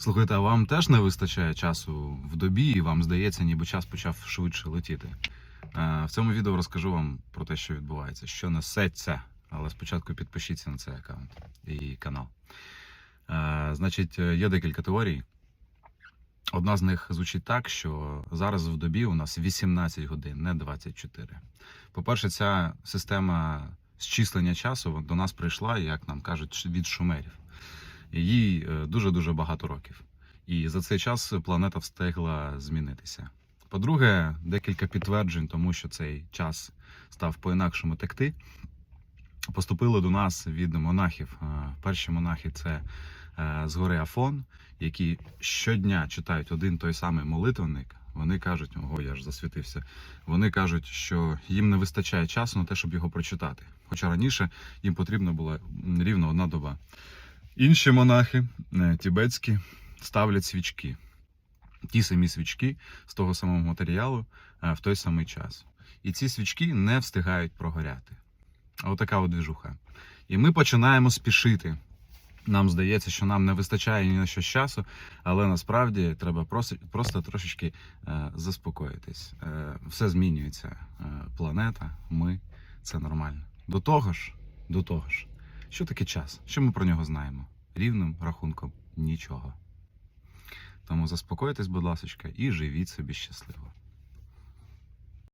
Слухайте, а вам теж не вистачає часу в добі, і вам здається, ніби час почав швидше летіти. Е, В цьому відео розкажу вам про те, що відбувається, що несеться. Але спочатку підпишіться на цей аккаунт і канал. Е, Значить, є декілька теорій. Одна з них звучить так, що зараз в добі у нас 18 годин, не 24. По-перше, ця система зчислення часу до нас прийшла, як нам кажуть, від шумерів. Їй е, дуже-дуже багато років. І за цей час планета встигла змінитися. По-друге, декілька підтверджень тому, що цей час став по-інакшому текти. Поступили до нас від монахів. Е, Перші монахи це е, з гори Афон, які щодня читають один той самий молитвенник. Вони кажуть, ого, я ж засвітився. Вони кажуть, що їм не вистачає часу на те, щоб його прочитати. Хоча раніше їм потрібна була рівно одна доба. Інші монахи, е, тібетські, ставлять свічки. Ті самі свічки з того самого матеріалу е, в той самий час. І ці свічки не встигають прогоряти. Отака от двіжуха. І ми починаємо спішити. Нам здається, що нам не вистачає ні на що часу, але насправді треба просто, просто трошечки е, заспокоїтись. Все змінюється. Планета, ми це нормально. До того ж, до того ж, що таке час? Що ми про нього знаємо? Рівним рахунком нічого. Тому заспокойтесь, будь ласка, і живіть собі щасливо.